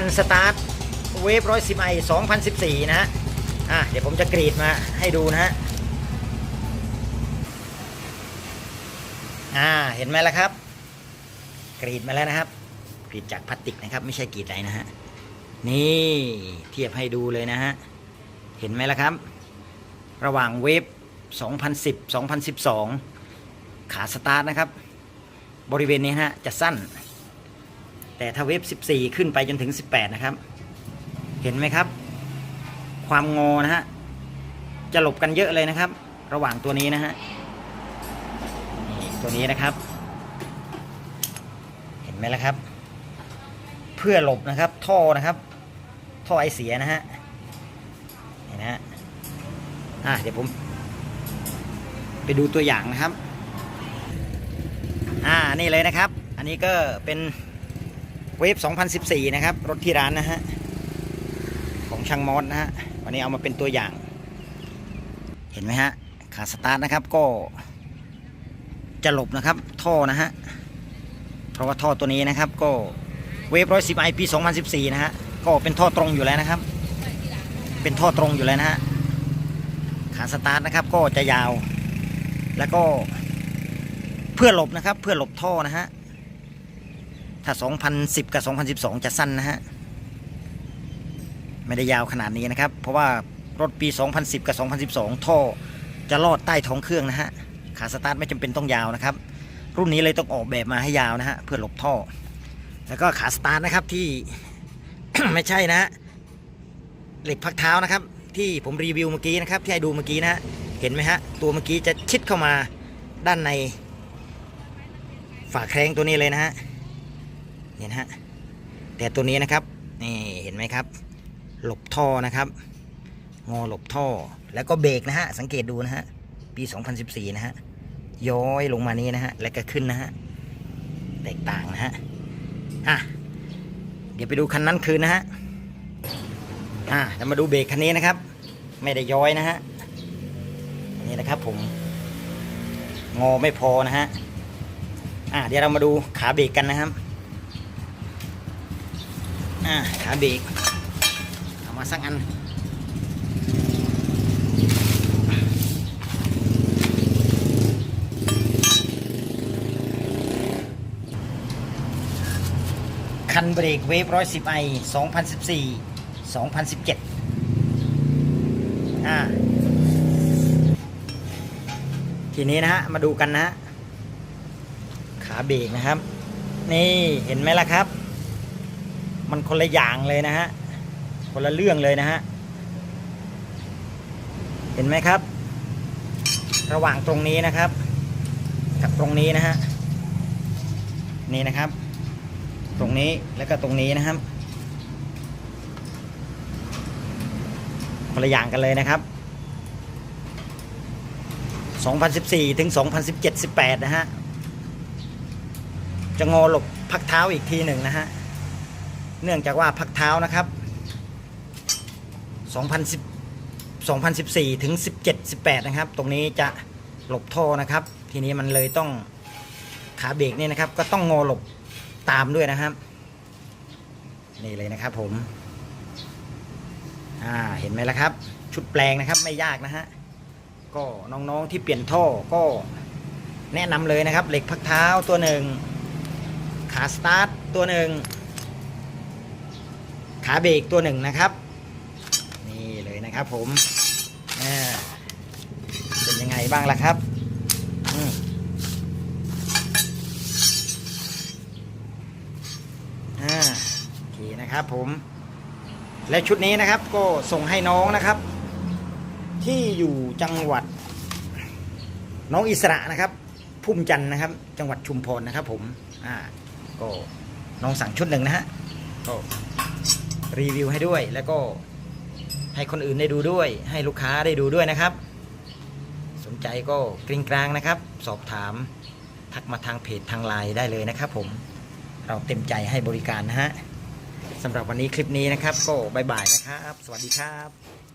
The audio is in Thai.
คันสตาร์ทเวฟร้อยสิบไอสองพันสิบสี่นะฮะอะเดี๋ยวผมจะกรีดมาให้ดูนะฮะอ่าเห็นไหมล่ะครับ กรีดมาแล้วนะครับ กรีดจากพลาสติกนะครับ ไม่ใช่กรีดไหนนะฮะนี่เทียบให้ดูเลยนะฮะเห็นไหมล่ะครับ ระหว่างเวฟ2010 2012 ขาสตาร์ทนะครับ บริเวณนี้ฮะจะสั้น แต่ถ้าเวฟ14 ขึ้นไปจนถึง 18 นะครับ เห็นไหมครับ ความงอนะฮะ จะหลบกันเยอะเลยนะครับ ระหว่างตัวนี้นะฮะนี่ตัวนี้นะครับ เห็นไหมล่ะครับ เพื่อหลบนะครับ ท่อนะครับ ท่อไอเสียนะฮะเห็นนะฮะอะเดี๋ยวผม ไปดูตัวอย่างนะครับ อ่านี่เลยนะครับ อันนี้ก็เป็น เวฟ2014 นะครับ รถที่ร้านนะฮะ ของช่างมอสนะฮะ วันนี้เอามาเป็นตัวอย่าง เห็นไหมฮะ ขาสตาร์ทนะครับก็จะหลบนะครับ ท่อนะฮะ เพราะว่าท่อตัวนี้นะครับ ก็เวฟร้อยสิบไอปี2014 นะฮะ ก็เป็นท่อตรงอยู่แล้วนะครับ เป็นท่อตรงอยู่แล้วนะฮะ ขาสตาร์ทนะครับก็จะยาว แล้วก็เพื่อหลบนะครับ เพื่อหลบท่อนะฮะ ถ้า 2010 กับ 2012 จะสั้นนะฮะ ไม่ได้ยาวขนาดนี้นะครับ เพราะว่ารถปี 2010 กับ 2012 ท่อจะลอดใต้ท้องเครื่องนะฮะ ขาสตาร์ทไม่จำเป็นต้องยาวนะครับ รุ่นนี้เลยต้องออกแบบมาให้ยาวนะฮะ เพื่อหลบท่อ แล้วก็ขาสตาร์ทนะครับที่ ไม่ใช่นะฮะเหล็กพักเท้านะครับ ที่ผมรีวิวเมื่อกี้นะครับ ที่ให้ดูเมื่อกี้นะฮะ เห็นไหมฮะ ตัวเมื่อกี้จะชิดเข้ามาด้านในฝาแครงตัวนี้เลยนะฮะ เห็นฮะแต่ตัวนี้นะครับนี่เห็นไหมครับ หลบท่อนะครับ งอหลบท่อแล้วก็เบรกนะฮะสังเกตดูนะฮะปี 2014 นะฮะย้อยลงมานี้นะฮะแล้วก็ขึ้นนะฮะแตกต่างนะฮะอะเดี๋ยวไปดูคันนั้นคืนนะฮะอะเรามาดูเบรกคันนี้นะครับ ไม่ได้ย้อยนะฮะนี่นะครับผมงอไม่พอนะฮะอะเดี๋ยวเรามาดูขาเบรกกันนะครับ อะขาเบรกเอามาสักอันคันเบรกเวฟร้อยสิบไอสองพันสิบสี่สองพันสิบเจ็ดอ่า ทีนี้นะฮะ มาดูกันนะฮะ ขาเบรกนะครับ นี่เห็นไหมล่ะครับ มันคนละอย่างเลยนะฮะ คนละเรื่องเลยนะฮะ เห็นไหมครับ ระหว่างตรงนี้นะครับ กับตรงนี้นะฮะ นี่นะครับ ตรงนี้แล้วก็ตรงนี้นะครับ คนละอย่างกันเลยนะครับ 2014 ถึง 2017 18 นะฮะ จะงอหลบพักเท้าอีกทีหนึ่งนะฮะ เนื่องจากว่าพักเท้านะครับ 2010 2014 ถึง 17 18 นะครับ ตรงนี้จะหลบท่อนะครับ ทีนี้มันเลยต้องขาเบรกนี่นะครับ ก็ต้องงอหลบตามด้วยนะครับ นี่เลยนะครับผม อ่า เห็นไหมล่ะครับ ชุดแปลงนะครับไม่ยากนะฮะ ก็น้องๆที่เปลี่ยนท่อก็แนะนำเลยนะครับ เหล็กพักเท้าตัวหนึ่ง ขาสตาร์ทตัวหนึ่ง ขาเบรกตัวหนึ่งนะครับ นี่เลยนะครับผมอ่เป็นยังไงบ้างล่ะครับอืมอ่าโอเคนะครับผม และชุดนี้นะครับก็ส่งให้น้องนะครับ ที่อยู่จังหวัด น้องอิสระนะครับพุ่มจันทร์นะครับ จังหวัดชุมพรนะครับผม อ่า ก็น้องสั่งชุดหนึ่งนะฮะก็ รีวิวให้ด้วย แล้วก็ให้คนอื่นได้ดูด้วย ให้ลูกค้าได้ดูด้วยนะครับ สนใจก็กริ้งกลางนะครับ สอบถาม ทักมาทางเพจทางไลน์ได้เลยนะครับผมเราเต็มใจให้บริการนะฮะสำหรับวันนี้คลิปนี้นะครับ ก็บายบายนะครับ สวัสดีครับ